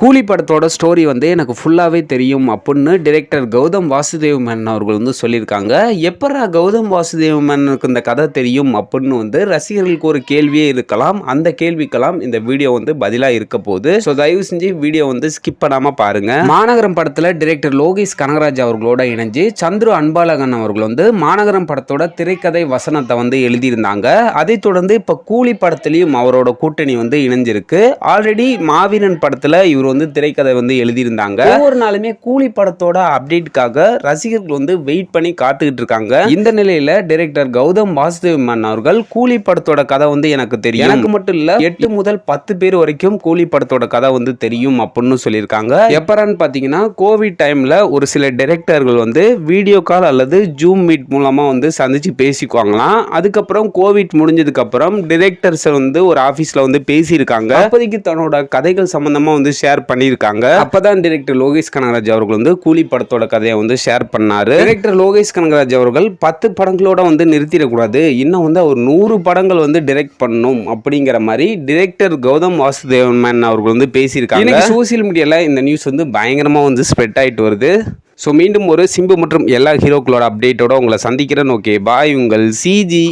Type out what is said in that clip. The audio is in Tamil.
கூலி படத்தோட ஸ்டோரி வந்து எனக்கு ஃபுல்லாகவே தெரியும் அப்படின்னு டிரெக்டர் கௌதம் வாசுதேவ் மேனன் அவர்கள் வந்து சொல்லியிருக்காங்க. எப்பரா கௌதம் வாசுதேவ் மேனனுக்கு இந்த கதை தெரியும் அப்படின்னு வந்து ரசிகர்களுக்கு ஒரு கேள்வியே இருக்கலாம். அந்த கேள்விக்கெல்லாம் இந்த வீடியோ வந்து பதிலாக இருக்க போகுது. ஸோ தயவு செஞ்சு வீடியோ வந்து ஸ்கிப் பண்ணாமல் பாருங்க. மாநகரம் படத்தில் டிரெக்டர் லோகேஷ் கனகராஜ் அவர்களோட இணைஞ்சு சந்துரு அன்பாலகன் அவர்கள் வந்து மாநகரம் படத்தோட திரைக்கதை வசனத்தை வந்து எழுதியிருந்தாங்க. அதை தொடர்ந்து இப்போ கூலி படத்துலையும் அவரோட கூட்டணி வந்து இணைஞ்சிருக்கு. ஆல்ரெடி மாவீரன் படத்தில் இவர் வந்து திரைக்கதை வந்து எழுதியிருந்தாங்க. ஒவ்வொரு நாளுமே கூலி படத்தோட அப்டேட்டுக்காக ரசிகர்கள் வந்து வெயிட் பண்ணி காத்துக்கிட்டு இருக்காங்க. இந்த நிலையில டைரக்டர் கௌதம் வாசுதேவ் மேனன் அவர்கள் கூலி படத்தோட கதை வந்து எனக்கு தெரியும். எனக்கு மட்டும் இல்ல எட்டு முதல் பத்து பேர் வரைக்கும் கூலி படத்தோட கதை வந்து தெரியும் அப்படின்னு சொல்லியிருக்காங்க. எப்பறான்னு பாத்தீங்கன்னா கோவிட் டைம்ல ஒரு சில டைரக்டர்கள் வந்து வீடியோ கால் அல்லது ஜூம் மீட் மூலமா வந்து சந்திச்சு பேசிக்குவாங்களாம். அதுக்கப்புறம் கோவிட் முடிஞ்சதுக்கு அப்புறம் டிரெக்டர்ஸ் வந்து ஒரு ஆபீஸ்ல வந்து பேசியிருக்காங்க. அப்போதைக்கு தன்னோட கதைகள் சம்பந்தமா வந்து ஷேர் பண்ணியிருக்காங்க. அப்பதான் டிரெக்டர் லோகேஷ் கனகராஜ் அவர்கள் வந்து கூலி படத்தோட கதையை வந்து ஷேர் பண்ணாரு. டிரெக்டர் லோகேஷ் கனகராஜ் அவர்கள் பத்து படங்களோட வந்து நிறுத்திடக்கூடாது. இன்னும் வந்து அவர் நூறு படங்கள் வந்து டிரெக்ட் பண்ணணும் அப்படிங்கிற மாதிரி டிரெக்டர் கௌதம் வாசுதேவன் மேன் அவர்கள் வந்து பேசியிருக்காங்க. சோசியல் மீடியால இந்த நியூஸ் வந்து பயங்கரமா வந்து ஸ்ப்ரெட் ஆயிட்டு வருது. ஸோ மீண்டும் ஒரு சிம்பு மற்றும் எல்லா ஹீரோக்களோட அப்டேட்டோட உங்களை சந்திக்கிறேன். ஓகே பாய் உங்கள் சிஜி